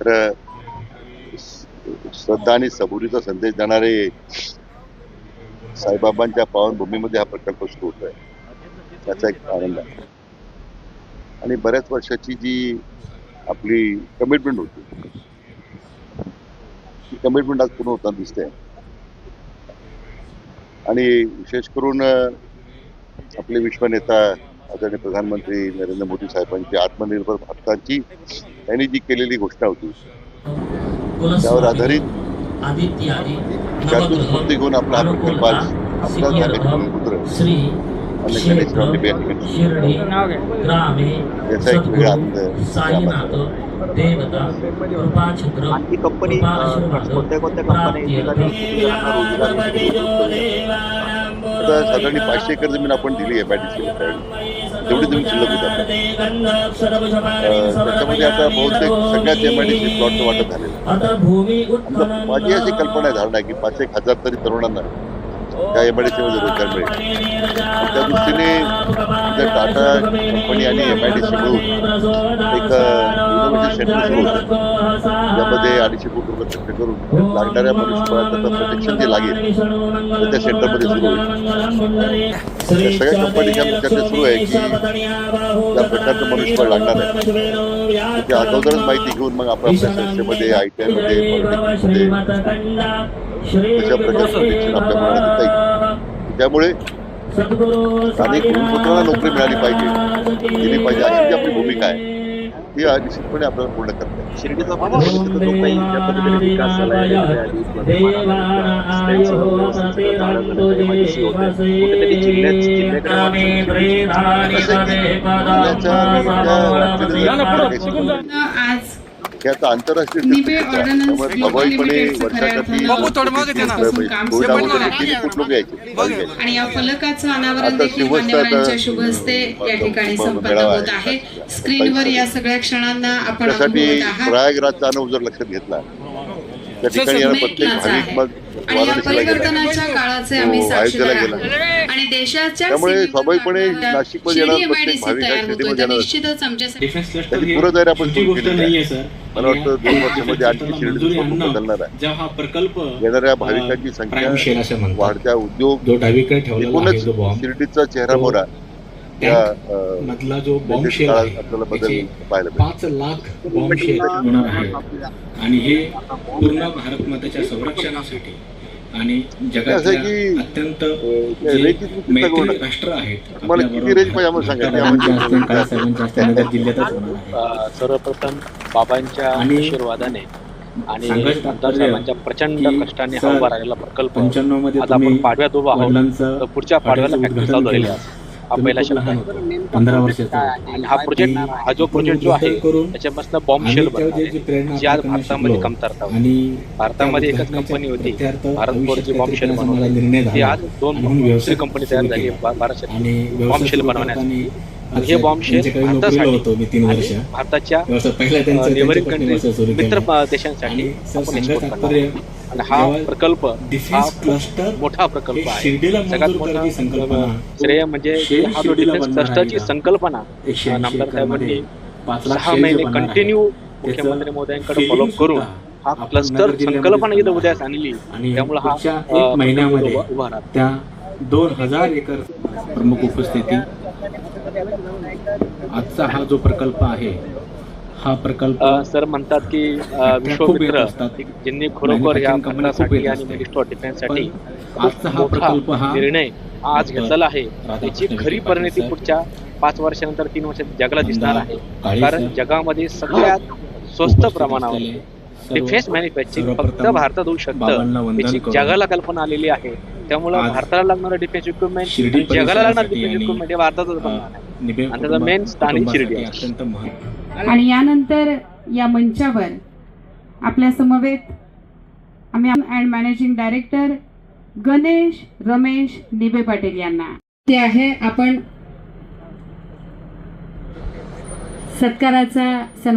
मात्र श्रद्धा आणि सबुरीचा संदेश देणारे साईबाबांच्या पावनभूमीमध्ये हा प्रकल्प सुरू होत आहे त्याचा एक आनंद आहे. आणि बऱ्याच वर्षाची जी आपली कमिटमेंट होती ती कमिटमेंट आज पूर्ण होताना दिसते. आणि विशेष करून आपले विश्वनेता आदरणीय प्रधानमंत्री नरेंद्र मोदी साहेबांची आत्मनिर्भर भारताची त्यांनी जी केलेली घोषणा होती त्यावर आधारित आदित्यादि त्यातून स्फूर्ती घेऊन आपला हा प्रकल्प आज आपल्या जागेत पुत्र याचा एक वेगळा आनंद आणखी कंपनी कृपा अ, आशीर्वाद कोणत्या कोणत्या कंपन्या आता साधारण पाचशे एकर जमीन आपण दिली आहे बॅटीसीला तेवढी जमीन शिल्लक होती त्याच्यामध्ये आता बहुतेक सगळ्याच एम आय डी सी प्लॉटचं वाटप झालेलं माझी अशी कल्पना आहे धारणा की पाच एक हजार तरी तरुणांना त्या एम रोजगार मिळेल त्या दृष्टीने जर टाटा कंपनी आणि एमआयडीसी आय मिळून एक इनोव्हेशन सेंटर सुरू होतं त्यामध्ये अडीचशे कोटी रुपये खर्च करून लागणाऱ्या मनुष्यबळाचं प्रोटेक्शन जे लागेल ते त्या सेंटरमध्ये सुरू होईल. त्या सगळ्या कंपनीच्या चर्चा सुरू आहे की त्या प्रकारचं मनुष्यबळ लागणार आहे. ते अगोदरच माहिती घेऊन मग आपण आपल्या संस्थेमध्ये आय टी आयमध्ये पॉलिटेक्निकमध्ये तशा प्रकारचं शिक्षण आपल्या मुलांना येईल त्यामुळे स्थानिक पुत्रांना नोकरी मिळाली पाहिजे दिली पाहिजे. अशी जी आपली भूमिका आहे. ती निश्चितपणे आपल्याला पूर्ण करता. शिर्डीचा ज्या पद्धतीने विकास झाला आहे, कुठेतरी जिल्ह्यात जिल्ह्याकडे आज हे आता आंतरराष्ट्रीय त्यामुळे स्वाभाविकपणे. आणि या फलकाचं अनावरण देखील मान्यवरांच्या शुभ हस्ते या ठिकाणी संपन्न. होत आहे. स्क्रीनवर या सगळ्या क्षणांना आपण प्रयागराजचा अनुभव जर लक्षात घेतला त्या ठिकाणी प्रत्येक भाविक. मग काळाचे आम्ही हो, साक्षीदार आहोत. त्यामुळे स्वाभाविकपणे नाशिकमध्ये येणारा प्रत्येक भाविक तयार हा होतोय शिर्डीमध्ये तर येणार. आपण मला वाटतं दोन वर्षामध्ये आणखी शिर्डी बदलणार आहे. जेव्हा हा प्रकल्प येणाऱ्या भाविकांची संख्या वाढत्या उद्योग एकूणच शिर्डीचा चेहरा मोरा मधला जो बॉम्ब latest शेल काळात आहे आपल्याला बदल त्याचे पाहायला मिळेल. पाच लाख बॉम्ब शेल होणार आहे. आणि हे पूर्ण भारत मातेच्या संरक्षणासाठी आणि जगातल्या अत्यंत मैत्री. राष्ट्र आहेत सर्वप्रथम बाबांच्या आशीर्वादाने आणि प्रचंड कष्टाने हा उभा राहिलेला प्रकल्प. पंच्याण्णवमध्ये आज आपण तुम्ही पाडव्यात उभा आहोत. पुढच्या पाडव्याला फॅक्टरी चालू लहान आहे. पंधरा वर्षाचा आणि हा प्रोजेक्ट हा जो प्रोजेक्ट जो आहे त्याच्यापासून बॉम्ब शेल आम्ही त्यावेळी जी जी आज भारतामध्ये. कमतरता. आणि भारतामध्ये एकच कंपनी होती. प्रत्यार्थ भारत भविष्यात फोरची बॉम्ब शेल काहीतरी करण्याचा मला बनवली ती. आज दोन दुसरी कंपनी तयार झाली भारत आणि बॉम्ब व्यवसाय शेल सुरू बनवण्यासाठी हे बॉम्ब शेल त्यांच्याकडे नोकरीला भारतासाठी होतो मी तीन वर्ष. आणि भारताच्या नेबरिंग कंट्री मित्र देशांसाठी आपण एक्सपोर्ट करणार आणि हा प्रकल्प हा मोठा प्रकल्प आहे. सगळ्यात मोठा श्रेय म्हणजे हा जो डिफेन्स क्लस्टरची? संकल्पना. नामदार एकरमध्ये साहेबांनी लाख सहा महिने कंटिन्यू मुख्यमंत्री filling फॉलोअप करून हा क्लस्टर संकल्पना इथं उद्यास आणली आणि त्यामुळे हा महिन्यामध्ये त्या दोन हजार एकर प्रमुख उपस्थिती. आजचा हा जो प्रकल्प आहे हा प्रकल्प सर म्हणतात की विश्वमित्र. ज्यांनी खरोखर या येत आणि. मिनिस्टर डिफेन्ससाठी पण आजचा हा प्रकल्प हा निर्णय आज घेतलेला आहे. त्याची खरी परिणती पुढच्या पाच वर्षानंतर तीन वर्षात जगाला दिसणार आहे. कारण जगामध्ये सगळ्यात स्वस्त प्रमाणावर डिफेन्स मॅन्युफॅक्चरिंग फक्त भारतात होऊ शकतं. त्याची जगाला कल्पना आलेली आहे. त्यामुळे भारताला लागणारं डिफेन्स इक्विपमेंट जगाला लागणार डिफेन्स इक्विपमेंट हे भारतातच बनणार आहे. आणि यानंतर या मंचावर आपल्या समवेत आम्ही and managing director Ganesh Ramesh Nibe Patil यांना. ते आहे आपण सत्काराचा सन्मान